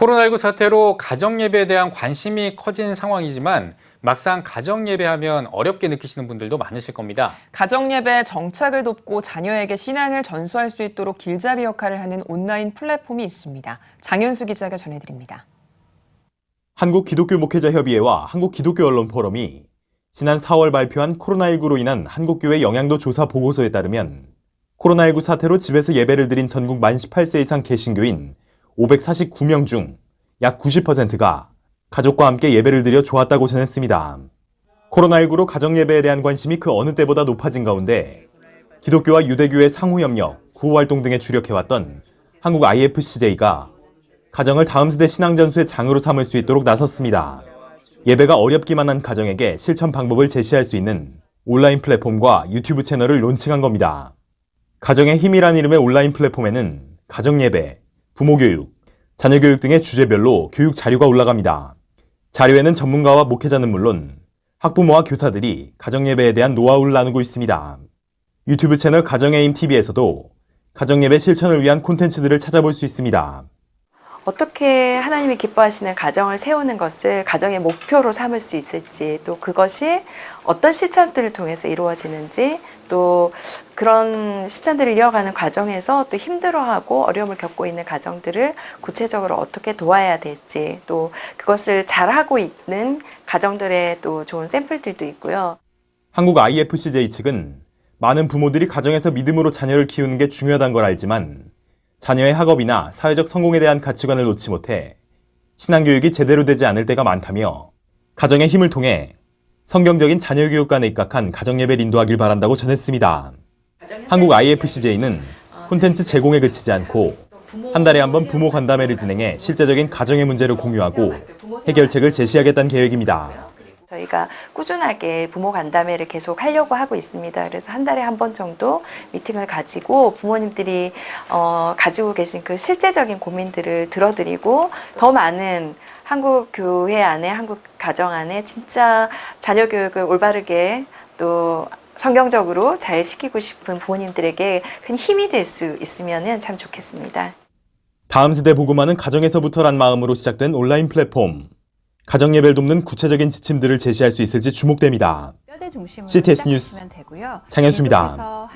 코로나19 사태로 가정 예배에 대한 관심이 커진 상황이지만 막상 가정 예배하면 어렵게 느끼시는 분들도 많으실 겁니다. 가정 예배 정착을 돕고 자녀에게 신앙을 전수할 수 있도록 길잡이 역할을 하는 온라인 플랫폼이 있습니다. 장현수 기자가 전해드립니다. 한국 기독교 목회자 협의회와 한국 기독교 언론 포럼이 지난 4월 발표한 코로나19로 인한 한국교회 영향도 조사 보고서에 따르면 코로나19 사태로 집에서 예배를 드린 전국 만 18세 이상 개신교인 549명 중 약 90%가 가족과 함께 예배를 드려 좋았다고 전했습니다. 코로나19로 가정예배에 대한 관심이 그 어느 때보다 높아진 가운데 기독교와 유대교의 상호협력, 구호활동 등에 주력해왔던 한국 IFCJ가 가정을 다음 세대 신앙 전수의 장으로 삼을 수 있도록 나섰습니다. 예배가 어렵기만 한 가정에게 실천 방법을 제시할 수 있는 온라인 플랫폼과 유튜브 채널을 론칭한 겁니다. 가정의 힘이란 이름의 온라인 플랫폼에는 가정예배, 부모교육, 자녀교육 등의 주제별로 교육 자료가 올라갑니다. 자료에는 전문가와 목회자는 물론 학부모와 교사들이 가정예배에 대한 노하우를 나누고 있습니다. 유튜브 채널 가정의 힘 TV에서도 가정예배 실천을 위한 콘텐츠들을 찾아볼 수 있습니다. 어떻게 하나님이 기뻐하시는 가정을 세우는 것을 가정의 목표로 삼을 수 있을지 또 그것이 어떤 실천들을 통해서 이루어지는지 또 그런 실천들을 이어가는 과정에서 또 힘들어하고 어려움을 겪고 있는 가정들을 구체적으로 어떻게 도와야 될지 또 그것을 잘하고 있는 가정들의 또 좋은 샘플들도 있고요. 한국 IFCJ 측은 많은 부모들이 가정에서 믿음으로 자녀를 키우는 게 중요하다는 걸 알지만 자녀의 학업이나 사회적 성공에 대한 가치관을 놓지 못해 신앙교육이 제대로 되지 않을 때가 많다며 가정의 힘을 통해 성경적인 자녀 교육관에 입각한 가정예배를 인도하길 바란다고 전했습니다. 한국 IFCJ는 콘텐츠 제공에 그치지 않고 한 달에 한 번 부모 간담회를 진행해 실제적인 가정의 문제를 공유하고 해결책을 제시하겠다는 계획입니다. 저희가 꾸준하게 부모 간담회를 계속 하려고 하고 있습니다. 그래서 한 달에 한 번 정도 미팅을 가지고 부모님들이 어, 가지고 계신 그 실제적인 고민들을 들어드리고 더 많은 한국 교회 안에 한국 가정 안에 진짜 자녀 교육을 올바르게 또 성경적으로 잘 시키고 싶은 부모님들에게 큰 힘이 될 수 있으면 참 좋겠습니다. 다음 세대 보고만은 가정에서부터란 마음으로 시작된 온라인 플랫폼. 가정 예배를 돕는 구체적인 지침들을 제시할 수 있을지 주목됩니다. CTS 뉴스. 장현수입니다.